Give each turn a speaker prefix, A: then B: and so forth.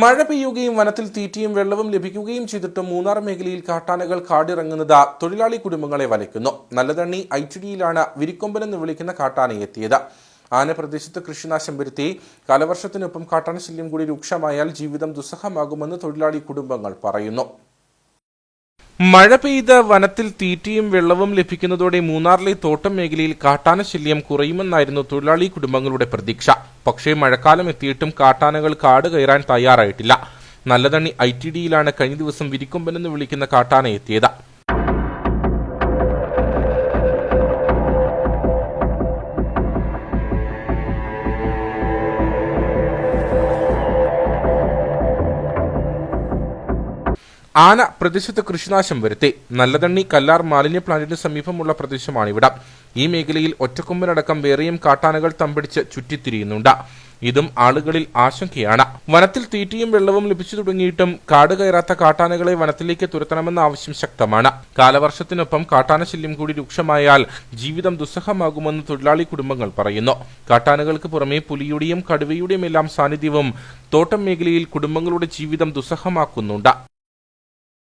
A: മഴ പെയ്യുകയും വനത്തിൽ തീറ്റയും വെള്ളവും ലഭിക്കുകയും ചെയ്തിട്ടും മൂന്നാർ മേഖലയിൽ കാട്ടാനകൾ കാടിറങ്ങുന്നത് തൊഴിലാളി കുടുംബങ്ങളെ വലയ്ക്കുന്നു. നല്ലതണ്ണി ഐ ടി ഡിയിലാണ് വിരിക്കൊമ്പൻ എന്ന് വിളിക്കുന്ന കാട്ടാന എത്തിയത്. ആന പ്രദേശത്ത് കൃഷിനാശം വരുത്തി കാലവർഷത്തിനൊപ്പം കാട്ടാന ശല്യം കൂടി രൂക്ഷമായാൽ ജീവിതം ദുസ്സഹമാകുമെന്ന് തൊഴിലാളി കുടുംബങ്ങൾ പറയുന്നു. മഴ പെയ്ത വനത്തിൽ തീറ്റയും വെള്ളവും ലഭിക്കുന്നതോടെ മൂന്നാറിലെ തോട്ടം മേഖലയിൽ കാട്ടാന ശല്യം കുറയുമെന്നായിരുന്നു തൊഴിലാളി കുടുംബങ്ങളുടെ പ്രതീക്ഷ. പക്ഷേ മഴക്കാലം എത്തിയിട്ടും കാട്ടാനകൾ കാട് കയറാൻ തയ്യാറായിട്ടില്ല. നല്ലതണ്ണി ഐ ടി ഡിയിലാണ് കഴിഞ്ഞ ദിവസം വിരിക്കൊമ്പനെന്ന് വിളിക്കുന്ന കാട്ടാന എത്തിയത്. ആന പ്രദേശത്ത് കൃഷിനാശം വരുത്തി. നല്ലതണ്ണി കല്ലാർ മാലിന്യ പ്ലാന്റിന് സമീപമുള്ള പ്രദേശമാണിവിടം. ഈ മേഖലയിൽ ഒറ്റക്കൊമ്പനടക്കം വേറെയും കാട്ടാനകൾ തമ്പടിച്ച് ചുറ്റിത്തിരിയുന്നുണ്ട്. ഇതും ആളുകളിൽ ആശങ്കയാണ്. വനത്തിൽ തീറ്റയും വെള്ളവും ലഭിച്ചു തുടങ്ങിയിട്ടും കാട് കയറാത്ത കാട്ടാനകളെ വനത്തിലേക്ക് തുരത്തണമെന്ന ആവശ്യം ശക്തമാണ്. കാലവർഷത്തിനൊപ്പം കാട്ടാന ശല്യം കൂടി രൂക്ഷമായാൽ ജീവിതം ദുസ്സഹമാകുമെന്ന് തൊഴിലാളി കുടുംബങ്ങൾ പറയുന്നു. കാട്ടാനകൾക്ക് പുറമെ പുലിയുടെയും കടുവയുടെയും എല്ലാം സാന്നിധ്യവും തോട്ടം മേഖലയിൽ കുടുംബങ്ങളുടെ ജീവിതം ദുസ്സഹമാക്കുന്നുണ്ട്.